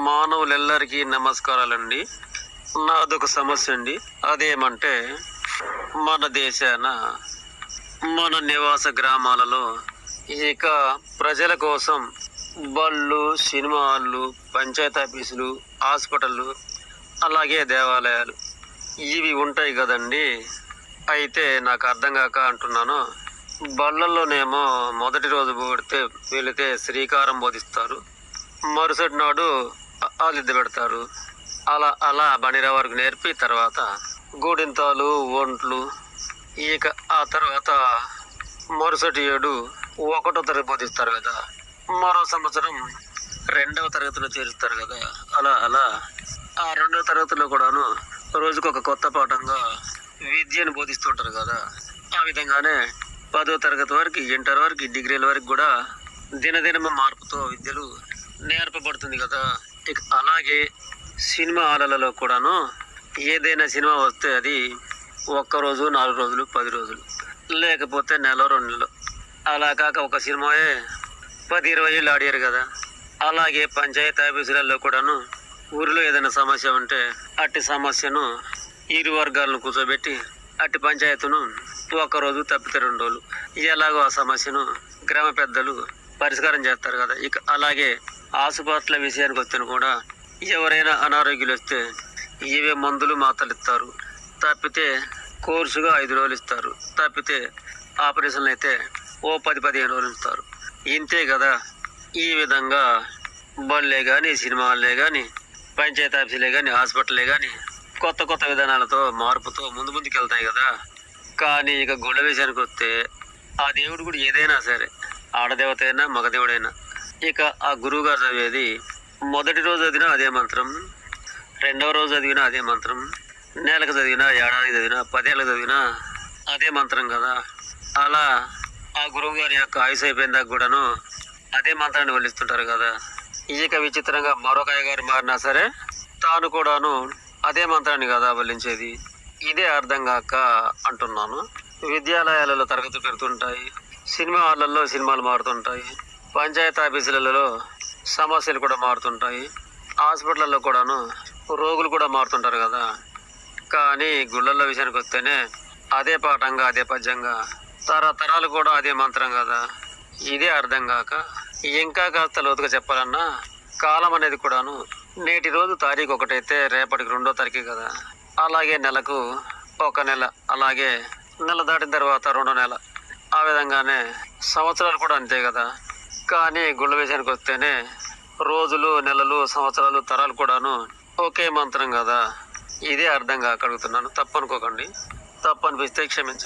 మానవులెల్లరికీ నమస్కారాలండి. నాదొక సమస్య అండి అదేమంటే మన దేశాన మన నివాస గ్రామాలలో ఇక ప్రజల కోసం బళ్ళు సినిమా హాళ్ళు పంచాయతీ ఆఫీసులు హాస్పిటళ్ళు అలాగే దేవాలయాలు ఇవి ఉంటాయి కదండి. అయితే నాకు అర్థం కాక అంటున్నాను బళ్ళల్లోనేమో మొదటి రోజు పోడితే వెళితే శ్రీకారం బోధిస్తారు. మరుసటి నాడు ఆలిద్ద పెడతారు అలా అలా బండిరా వరకు నేర్పి తర్వాత గూడింతాలు ఒంట్లు ఇక ఆ తర్వాత మరుసటి ఏడు ఒకటో తరగతి బోధిస్తారు కదా. మరో సంవత్సరం రెండవ తరగతిలో చేరుస్తారు కదా. అలా అలా ఆ రెండవ తరగతిలో కూడాను రోజుకొక కొత్త పాఠంగా విద్యను బోధిస్తుంటారు కదా. ఆ విధంగానే పదో తరగతి వరకు ఇంటర్ వరకు డిగ్రీల వరకు కూడా దినదినమ మార్పుతో విద్యలు నేర్పబడుతుంది కదా. అలాగే సినిమా హాలలలో కూడాను ఏదైనా సినిమా వస్తే అది ఒక్క రోజు నాలుగు రోజులు పది రోజులు లేకపోతే నెల రెండు నెలలు అలా కాక ఒక సినిమాయే పది ఇరవై ఏళ్ళు ఆడారు కదా. అలాగే పంచాయతీ ఆఫీసులలో కూడాను ఊరిలో ఏదైనా సమస్య ఉంటే అట్టి సమస్యను ఇరు వర్గాలను కూర్చోబెట్టి అట్టి పంచాయతీను ఒక్కరోజు రోజు తప్పితే రెండు రోజులు. ఎలాగో ఆ సమస్యను గ్రామ పెద్దలు పరిష్కారం చేస్తారు కదా. ఇక అలాగే ఆసుపత్రుల విషయానికి వస్తే కూడా ఎవరైనా అనారోగ్యులు వస్తే ఇవే మందులు మాత్రలు ఇస్తారు? తప్పితే కోర్సుగా ఐదు రోజులు ఇస్తారు. తప్పితే ఆపరేషన్లు అయితే ఓ పది పదిహేను రోజులు ఇస్తారు. ఇంతే కదా. ఈ విధంగా బళ్ళే కానీ సినిమా హాల్లే కానీ పంచాయతీ ఆఫీసులే కానీ హాస్పిటల్లే కానీ కొత్త కొత్త విధానాలతో మార్పుతో ముందు ముందుకు వెళ్తాయి కదా. కానీ ఇక గుండె విషయానికి వస్తే ఆ దేవుడు కూడా ఏదైనా సరే ఆడదేవత అయినా మగదేవుడైనా ఇక ఆ గురువు గారు చదివేది మొదటి రోజు చదివినా అదే మంత్రం రెండవ రోజు చదివినా అదే మంత్రం నెలకు చదివినా ఏడాదికి చదివినా పదేళ్ళకి చదివినా అదే మంత్రం కదా. అలా ఆ గురువు గారి యొక్క ఆయుష్ అయిపోయిందాక కూడాను అదే మంత్రాన్ని వల్లిస్తుంటారు కదా. ఇక విచిత్రంగా మరొక అయ్యగారు మారినా సరే తాను కూడాను అదే మంత్రాన్ని కదా వల్లించేది. ఇదే అర్థం కాక అంటున్నాను. విద్యాలయాలలో తరగతులు పెడుతుంటాయి సినిమా హాళ్ళల్లో సినిమాలు మారుతుంటాయి. పంచాయతీ ఆఫీసులలో సమస్యలు కూడా మారుతుంటాయి. హాస్పిటల్లో కూడాను రోగులు కూడా మారుతుంటారు కదా. కానీ గుళ్ళల్లో విషయానికి వస్తేనే అదే పాఠంగా అదే పద్యంగా తరతరాలు కూడా అదే మంత్రం కదా. ఇదే అర్థం కాక ఇంకా కాస్త లోతుగా చెప్పాలన్నా కాలం అనేది కూడాను నేటి రోజు తారీఖు ఒకటైతే రేపటికి రెండో తారీఖు కదా. అలాగే నెలకు ఒక నెల అలాగే నెల దాటిన తర్వాత రెండో నెల. ఆ విధంగానే సంవత్సరాలు కూడా అంతే కదా. కానీ గుళ్ళ విషయానికి వస్తేనే రోజులు నెలలు సంవత్సరాలు తరాలు కూడాను ఒకే మంత్రం కదా. ఇదే అర్థం కాక అడుగుతున్నాను తప్పనుకోకండి. తప్పు అనిపిస్తే క్షమించండి.